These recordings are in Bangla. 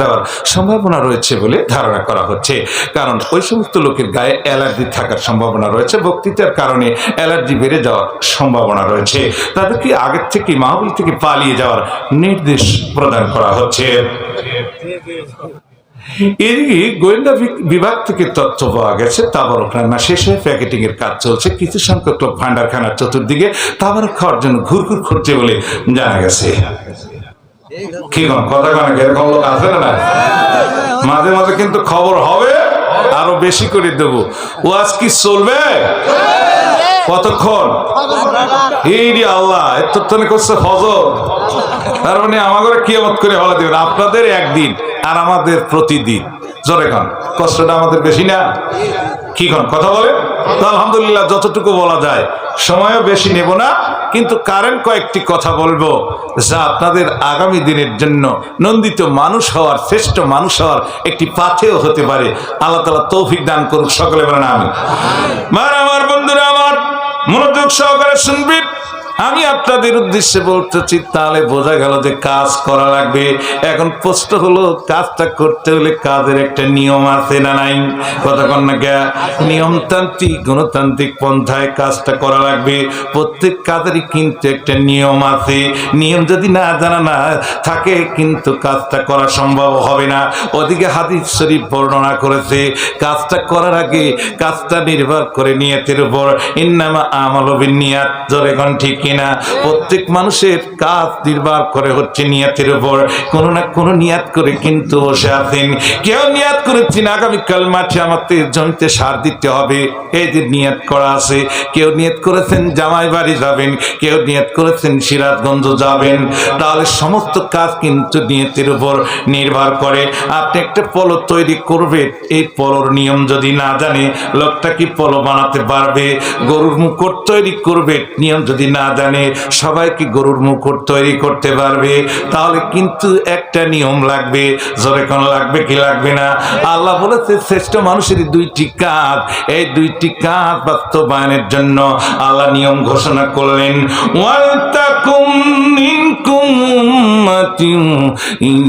দেওয়ার সম্ভাবনা রয়েছে বলে ধারণা করা হচ্ছে। কারণ ওই সমস্ত লোকের গায়ে অ্যালার্জি থাকার সম্ভাবনা রয়েছে। বক্তৃতার কারণে অ্যালার্জি বেড়ে যাওয়ার সম্ভাবনা রয়েছে। তাদেরকে আগের থেকে মাহবিল থেকে পালিয়ে যাওয়ার নির্দেশ প্রদান করা হচ্ছে। এদিকে গোয়েন্দা বিভাগ থেকে তথ্য পাওয়া গেছে, তাবারক রান্না শেষ হয়ে প্যাকেটিং এর কাজ চলছে। কিছু সংখ্যক লোক ভান্ডারখানার চতুর্দিকে তাবারক খাওয়ার জন্য ঘুরঘুর করছে বলে জানা গেছে। কি কথা কন এরকম লোক আছে না না মাঝে মাঝে কিন্তু খবর হবে আরও বেশি করে দেব। ওয়াজ কি চলবে? কতক্ষণ? এই আল্লাহ এত তো করছে ফজর তার মানে আমাদের কিয়ামত করে হলা দিবেন আপনাদের একদিন আর আমাদের প্রতিদিন। জোরে খান কষ্টটা আমাদের বেশি না? কি খান কথা বলে তো আলহামদুলিল্লাহ যতটুকু বলা যায় সময়ও বেশি নেব না। কিন্তু কারেন্ট কয়েকটি কথা বলব, যা আপনাদের আগামী দিনের জন্য নন্দিত মানুষ হওয়ার, শ্রেষ্ঠ মানুষ হওয়ার একটি পাথেও হতে পারে। আল্লাহ তালা তৌফিক দান করুক, সকলে বলেন আমি মার আমার বন্ধুরা, আমার মনোযোগ সহকারে শুনবেন। আমি আপনাদের উদ্দেশ্যে বলতেছি, তাহলে বোঝা গেল যে কাজ করা লাগবে। এখন প্রশ্ন হলো, কাজটা করতে হলে কাজের একটা নিয়ম আছে না নাই? কতক্ষণ না কে? নিয়মতান্ত্রিক, গণতান্ত্রিক পন্থায় কাজটা করা লাগবে। প্রত্যেক কাজেরই কিন্তু একটা নিয়ম আছে। নিয়ম যদি না জানা না থাকে, কিন্তু কাজটা করা সম্ভব হবে না। ওদিকে হাদিস শরীফ বর্ণনা করেছে, কাজটা করার আগে কাজটা নির্ভর করে নিয়তের উপর। ইন্নামা আমল নিয়াত জোরে কোন ঠিক কিনা। প্রত্যেক মানুষের কাজ নির্ভর করে হচ্ছে নিয়াতের উপর। কোনো না কোনো নিয়াত করে কিন্তু বসে আছেন। কেউ নিয়াত করেছেন আগামীকাল মাঠে আমাকে জমিতে সার দিতে হবে। এই যে নিয়াত করা আছে, কেউ নিয়ত করেছেন জামাই বাড়ি যাবেন, কেউ নিয়ত করেছেন সিরাজগঞ্জ যাবেন। তাহলে সমস্ত কাজ কিন্তু নিয়তের উপর নির্ভর করে। আপনি একটা পলো তৈরি করবেন, এই পলোর নিয়ম যদি না জানে, লোকটা কি পলো বানাতে পারবে? গরুর মুকুট তৈরি করবে, নিয়ম যদি না জানে সবাই কি গরুর মুকুট তৈরি করতে পারবে? তাহলে কিন্তু একটা নিয়ম লাগবে। কোন লাগবে কি লাগবে না? আল্লাহ বলেছে, শ্রেষ্ঠ মানুষের দুইটি কাজ। এই দুইটি কাজ বাস্তবায়নের জন্য আল্লাহ নিয়ম ঘোষণা করলেন ওয়ালতাকুম মিনকুম উম্মাতিন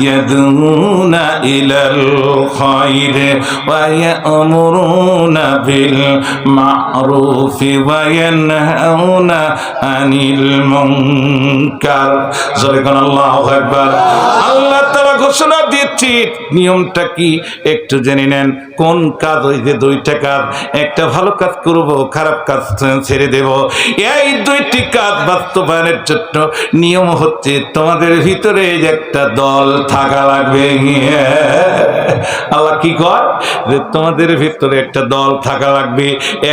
ইয়াদুনা ইলাল খায়র ওয়া ইয়ামুরুনা বিল মা'রুফি ওয়া ইয়ানহাউনা আনিল মুনকার ঘোষণা দিচ্ছি। নিয়মটা কি? একটু জেনে নেন, কোন কাজ ওই যে দুইটা কাজ? একটা ভালো কাজ করব, খারাপ কাজ ছেড়ে দেব। এই দুইটি কাজ বাস্তবায়নের জন্য নিয়ম হচ্ছে তোমাদের ভিতরে একটা দল থাকা লাগবে। আল্লাহ কি কর যে তোমাদের ভিতরে একটা দল থাকা লাগবে,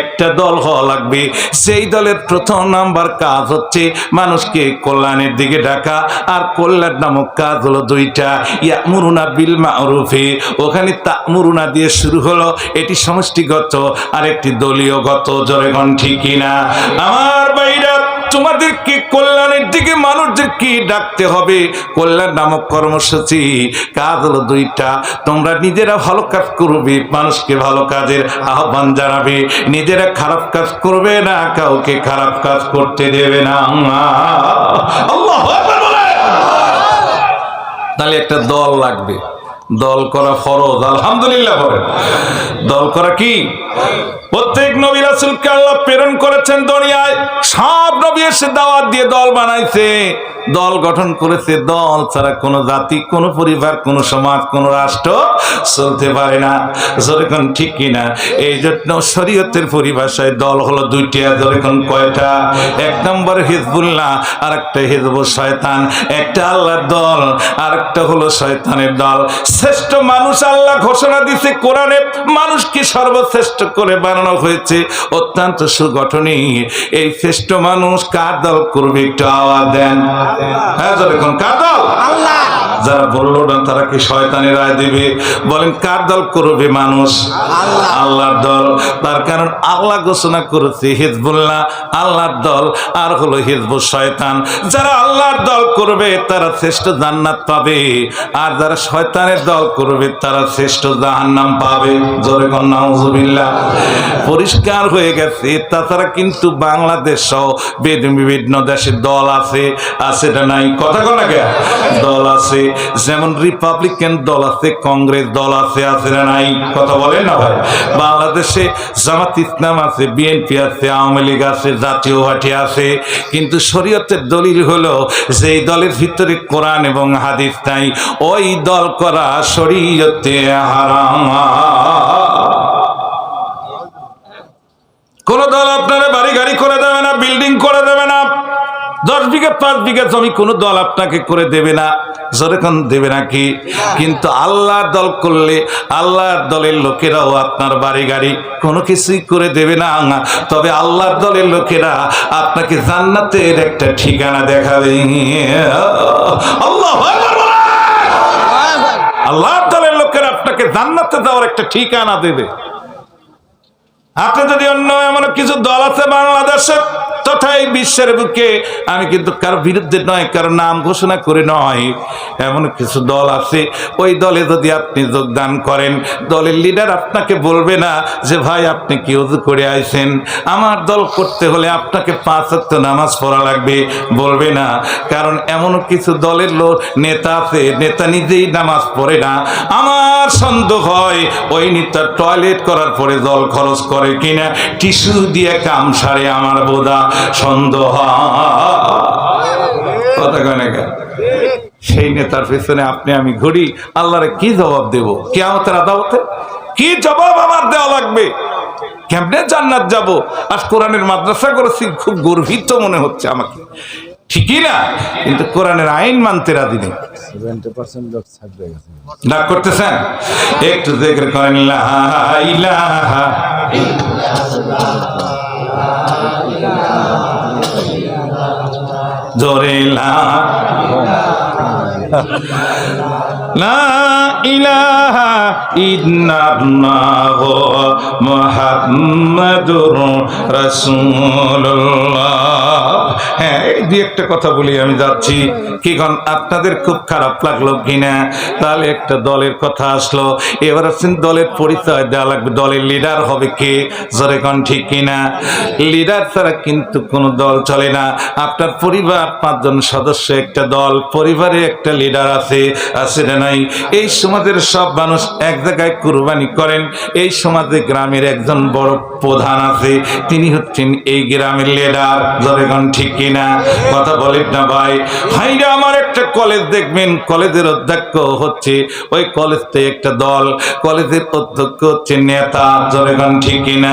একটা দল হওয়া লাগবে। সেই দলের প্রথম নাম্বার কাজ হচ্ছে মানুষকে কল্যাণের দিকে ডাকা, আর কল্যাণ নামক কাজ হলো দুইটা। ইয়ামুরুনা বিল মারুফে ওখানে তামুরুনা দিয়ে শুরু হলো। এটি সমষ্টিগত আর একটি দলীয়গত জরেগণ ঠিক কিনা? আমার বাইরা তোমাদেরকে কল্যাণের দিকে মানুষদেরকে ডাকতে হবে। কল্যাণ নামক কর্মসূচি, কাজ হলো দুইটা। তোমরা নিজেরা ভালো কাজ করবে, মানুষকে ভালো কাজের আহ্বান জানাবে। নিজেরা খারাপ কাজ করবে না, কাউকে খারাপ কাজ করতে দেবে না। আল্লাহ! তাহলে একটা দল লাগবে। দল করা ফরজ, আলহামদুলিল্লাহ বলেন। দল করা কি? প্রত্যেক নবী রাসুলকে আল্লাহ প্রেরণ করেছেন দুনিয়ায়। সব নবী এসে দাওয়াত দিয়ে দল বানাইছে। দল গঠন করেছে, দল ছাড়া কোনো জাতি, কোনো পরিবার, কোনো সমাজ, কোনো রাষ্ট্র চলতে পারে না। যেরকম ঠিক কিনা এই জন্য শরীয়তের পরিভাষায় দল হলো দুইটা যেরকম কয়টা? এক নম্বর হিজবুল্লাহ আর একটা হিজবু শয়তান। একটা আল্লাহর দল আর একটা হলো শয়তানের দল। শ্রেষ্ঠ মানুষ আল্লাহ ঘোষণা দিছে কোরআনে মানুষকে সর্বশ্রেষ্ঠ করে বানানো হয়েছে? অত্যন্ত সুগঠনী। এই শ্রেষ্ঠ মানুষ কার দল করবে একটু আওয়াজ দেন। হ্যাঁ যখন কার দল? যারা বলল না তারা কি শয়তানের রায় দিবে? বলেন কার দল করবে মানুষ? আল্লাহর দল। তার কারণ আল্লাহ ঘোষণা করেছে হিজবুল্লাহ আল্লাহর দল। আর হলো হিজবুল শয়তান। যারা আল্লাহর দল করবে তারা শ্রেষ্ঠ জান্নাত পাবে। আর যারা শয়তানের দল করবে তারা শ্রেষ্ঠ জাহান্নাম পাবে। জোরে কন্যা পরিষ্কার হয়ে গেছে। তাছাড়া কিন্তু বাংলাদেশ সহ বিভিন্ন দেশে দল আছে আছে না নাই। কথা না কে? দল আছে, যেমন রিপাবলিকান দল আছে কংগ্রেস দল আছে আছে না নাই। কথা বলেন না ভাই। বাংলাদেশে জামাত ইসলাম আছে বিএনপি আছে, আওয়ামী লীগ আছে, জাতীয় পার্টি আছে। কিন্তু শরীয়তের দলিল হলো যে এই দলের ভিতরে কোরআন এবং হাদিস নাই, ওই দল করা শরীয়তে হারাম। কোন দল আপনারা বাড়ি গাড়ি করে দেবে না বিল্ডিং করে দেবে না দশ বিঘা পাঁচ বিঘা জমি কোন দল আপনাকে করে দেবে না। যেরকম দেবে নাকি? কিন্তু আল্লাহর দল করলে আল্লাহর দলের লোকেরাও আপনার বাড়ি গাড়ি কোনো কিছুই করে দেবে না। তবে আল্লাহর দলের লোকেরা আপনাকে জান্নাতের একটা ঠিকানা দেখাবে। আল্লাহ আল্লাহর দলের লোকেরা আপনাকে জান্নাতে যাওয়ার একটা ঠিকানা দেবে। আপনি যদি অন্য এমন কিছু দল আছে বাংলাদেশে তথা এই বিশ্বের বুকে আমি কিন্তু কারও বিরুদ্ধে নয়, কারও নাম ঘোষণা করে নয়। এমন কিছু দল আছে, ওই দলে যদি আপনি যোগদান করেন, দলের লিডার আপনাকে বলবে না যে, ভাই, আপনি কি উজু করে আইছেন? আমার দল করতে হলে আপনাকে পাঁচ হাত নামাজ পড়া লাগবে, বলবে না। কারণ এমন কিছু দলের লোক, নেতা আছে, নেতা নিজেই নামাজ পড়ে না। আমার সন্দেহ হয়, ওই নেতা টয়লেট করার পরে দল খরচ করে কিনা, টিস্যু দিয়ে কাম সারে আমার বোধা সন্দেহ কথা কয় না সেই নেতার পেছনে আপনি আমি ঘুরি আল্লাহরে কি জবাব দেব? কেমতের আদালতে কি জবাব আমার দেওয়া লাগবে? কেমনে জান্নাত যাব? আজ কোরআনের মাদ্রাসা করেছি খুব গর্বিত মনে হচ্ছে আমাকে। ঠিকই না কিন্তু কোরআনের আইন মানতে রাজি নেই। ডাক করতেছেন? একটু দেখে করেন জোরে লা হ্যাঁ আপনাদের খুব খারাপ লাগল কিনা তাহলে একটা দলের কথা আসলো। এবার আছেন দলের পরিচয় দেওয়া লাগবে। দলের লিডার হবে কে? জোরে কন ঠিক কিনা লিডার ছাড়া কিন্তু কোনো দল চলে না। আপনার পরিবার, পাঁচজন সদস্য, একটা দল। পরিবারে একটা লিডার আছে আছে না নাই? এই সমাজের সব মানুষ এক জায়গায় কুরবানি করেন। এই সমাজে গ্রামের একজন বড় প্রধান আছে, তিনি হচ্ছেন এই গ্রামের লিডার জনগণ ঠিক কিনা? কথা বলেন না ভাই। ভাইরা, আমার একটা কলেজ দেখবেন কলেজের অধ্যক্ষ হচ্ছে, ওই কলেজতে একটা দল কলেজের অধ্যক্ষ হচ্ছে নেতা। জনগণ ঠিক কিনা?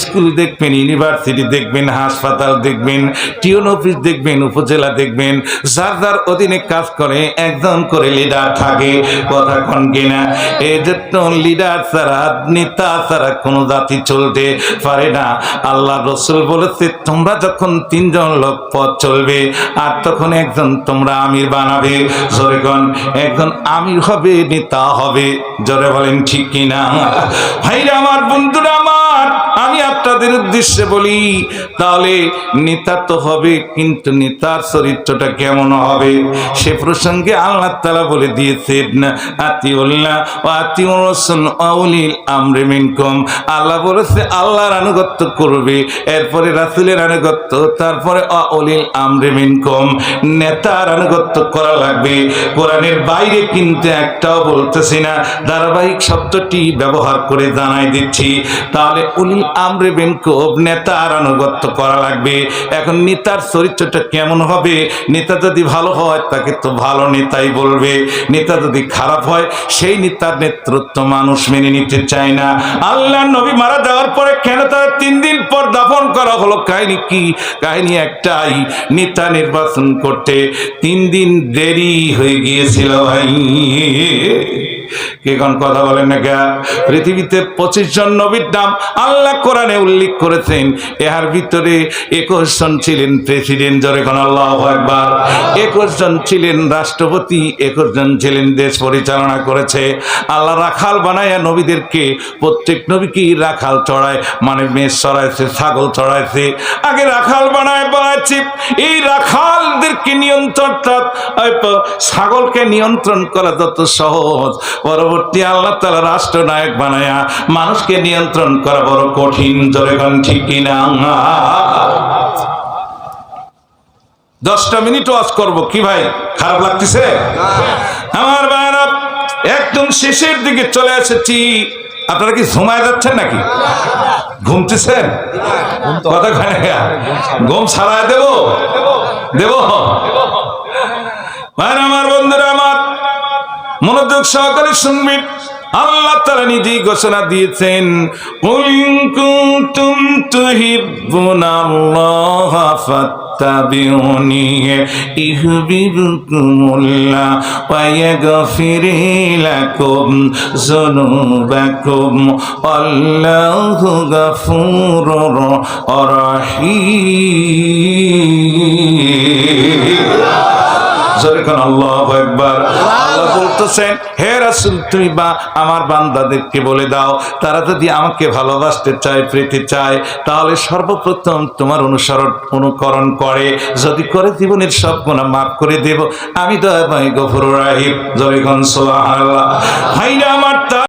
স্কুল দেখবেন ইউনিভার্সিটি দেখবেন, হাসপাতাল দেখবেন টিউন অফিস দেখবেন, উপজেলা দেখবেন, যার যার অধীনে কাজ করে একজন করে লিডার থাকে, কথা কন কিনা? এই জন্য লিডার ছাড়া, নেতা ছাড়া কোনো জাতি চলতে পারে না। আল্লাহ রসুল বলেছে, তোমরা যখন তিনজন লোক পথ চলবে, আর তখন একজন তোমরা আমির বানাবে। জোরেগণ একজন আমির হবে, নেতা হবে। জোরে বলেন, ঠিক কিনা? ভাইরা, আমার বন্ধুরা, আমার আমি আপনাদের উদ্দেশ্যে বলি, তাহলে নেতা তো হবে, কিন্তু নেতার চরিত্রটা কেমন হবে? সে প্রসঙ্গে আল্লাহ তালা বলে দিয়েছেন, আতিউল্লাহ ও আতিউর রসুল আউলিল আমরে মিনকুম। আল্লাহ বলেছে, আল্লাহর আনুগত্য করবে, এরপরে রাসুলের আনুগত্য, তারপরে অলিল আমরে মিনকুম। নেতার আনুগত্য করা লাগবে। কোরআনের বাইরে কিন্তু একটাও বলতেছি না, ধারাবাহিক শব্দটি ব্যবহার করে জানাই দিচ্ছি। তাহলে আমরে আনুগত্য করা লাগবে। এখন নেতার চরিত্রটা কেমন হবে? নেতা যদি ভালো হয়, তাকে তো ভালো নেতাই বলবে। নেতা যদি খারাপ হয়, সেই নেতার নেতৃত্ব মানুষ মেনে নিতে চায় না। আল্লাহ নবী মারা যাওয়ার পরে কেন তার তিন দিন পর দাফন করা হলো? কাহিনী কি? কাহিনী একটাই, নেতা নির্বাচন করতে তিন দিন দেরি হয়ে গিয়েছিল ভাই। কে কোন কথা বলেন না কে পৃথিবীতে পঁচিশ জন নবীর নাম আল্লাহ কোরআনে উল্লেখ করেছেন। এর ভিতরে একুশ জন ছিলেন প্রেসিডেন্ট, জরে কোন আল্লাহ একবার একুশ জন ছিলেন রাষ্ট্রপতি, একুশ জন ছিলেন দেশ পরিচালনা করেছে। আল্লাহ রাখাল বানায় নবীদেরকে প্রত্যেক নবীকেই রাখাল চড়ায়? মানে মেষ চড়াইছে, ছাগল চড়াইছে। আগে রাখাল বানায় বানাইছে এই রাখালদেরকে নিয়ন্ত্রণ ছাগলকে নিয়ন্ত্রণ করা যত সহজ পরবর্তী আল্লাহ তালা রাষ্ট্রনায়ক বানায়া মানুষকে নিয়ন্ত্রণ করা বড় কঠিন কোন ঠিক কিনা? দশটা মিনিট ওয়াজ করব কি ভাই? খারাপ লাগতেছে? আমার বায়না একদম শেষের দিকে চলে এসেছি। আপনারা কি ঘুমায় যাচ্ছেন নাকি? ঘুমতেছেন? কথা ঘুম ছাড়ায় দেব? দেব। ভাই আমার বন্ধুরা, আমার মনোযোগ সহকারে শুনবেন। আল্লাহ তারা নিজেই ঘোষণা দিয়েছেন, "কুল ইন তুহিব্বুনাল্লাহ যেরকম আল্লাহ একবার আল্লাহ বলতেছেন হে রাসূল তুমি বা আমার বান্দাদেরকে বলে দাও তারা যদি আমাকে ভালোবাসতে চায় পেতে চায় তাহলে সর্বপ্রথম তোমার অনুসরণ অনুকরণ করে। যদি করে জীবনের সব গুণা মাফ করে দেব। আমি দয়াময় গভর রাহিম। জয়গন সোহাল্লাহ ভাইরা